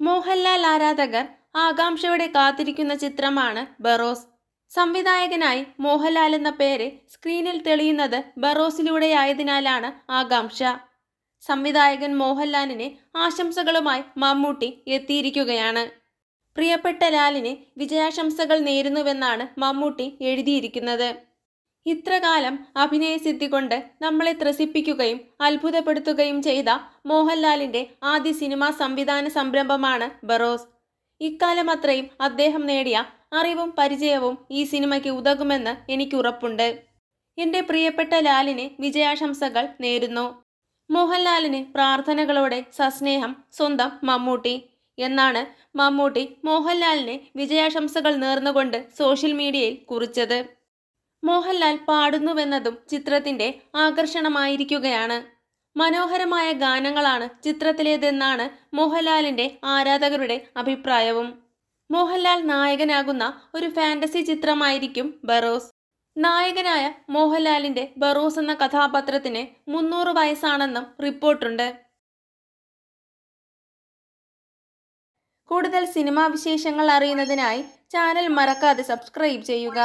മോഹൻലാൽ ആരാധകർ ആകാംക്ഷയോടെ കാത്തിരിക്കുന്ന ചിത്രമാണ് ബറോസ്. സംവിധായകനായി മോഹൻലാൽ എന്ന പേര് സ്ക്രീനിൽ തെളിയുന്നത് ബറോസിലൂടെയായതിനാലാണ് ആകാംക്ഷ. സംവിധായകൻ മോഹൻലാലിന് ആശംസകളുമായി മമ്മൂട്ടി എത്തിയിരിക്കുകയാണ്. പ്രിയപ്പെട്ട ലാലിന് വിജയാശംസകൾ നേരുന്നുവെന്നാണ് മമ്മൂട്ടി എഴുതിയിരിക്കുന്നത്. ഇത്രകാലം അഭിനയസിദ്ധി കൊണ്ട് നമ്മളെ ത്രസിപ്പിക്കുകയും അത്ഭുതപ്പെടുത്തുകയും ചെയ്ത മോഹൻലാലിന്റെ ആദ്യ സിനിമാ സംവിധാന സംരംഭമാണ് ബറോസ്. ഇക്കാലം അത്രയും അദ്ദേഹം നേടിയ അറിവും പരിചയവും ഈ സിനിമയ്ക്ക് ഉതകുമെന്ന് എനിക്ക് ഉറപ്പുണ്ട്. എന്റെ പ്രിയപ്പെട്ട ലാലിന് വിജയാശംസകൾ നേരുന്നു. മോഹൻലാലിന് പ്രാർത്ഥനകളോടെ സസ്നേഹം സ്വന്തം മമ്മൂട്ടി എന്നാണ് മമ്മൂട്ടി മോഹൻലാലിന് വിജയാശംസകൾ നേർന്നുകൊണ്ട് സോഷ്യൽ മീഡിയയിൽ കുറിച്ചത്. മോഹൻലാൽ പാടുന്നുവെന്നതും ചിത്രത്തിന്റെ ആകർഷണമായിരിക്കുകയാണ്. മനോഹരമായ ഗാനങ്ങളാണ് ചിത്രത്തിലേതെന്നാണ് മോഹൻലാലിന്റെ ആരാധകരുടെ അഭിപ്രായവും. മോഹൻലാൽ നായകനാകുന്ന ഒരു ഫാന്റസി ചിത്രമായിരിക്കും ബറോസ്. നായകനായ മോഹൻലാലിന്റെ ബറോസ് എന്ന കഥാപാത്രത്തിന് മുന്നൂറ് വയസ്സാണെന്നും റിപ്പോർട്ടുണ്ട്. കൂടുതൽ സിനിമാ വിശേഷങ്ങൾ അറിയുന്നതിനായി ചാനൽ മറക്കാതെ സബ്സ്ക്രൈബ് ചെയ്യുക.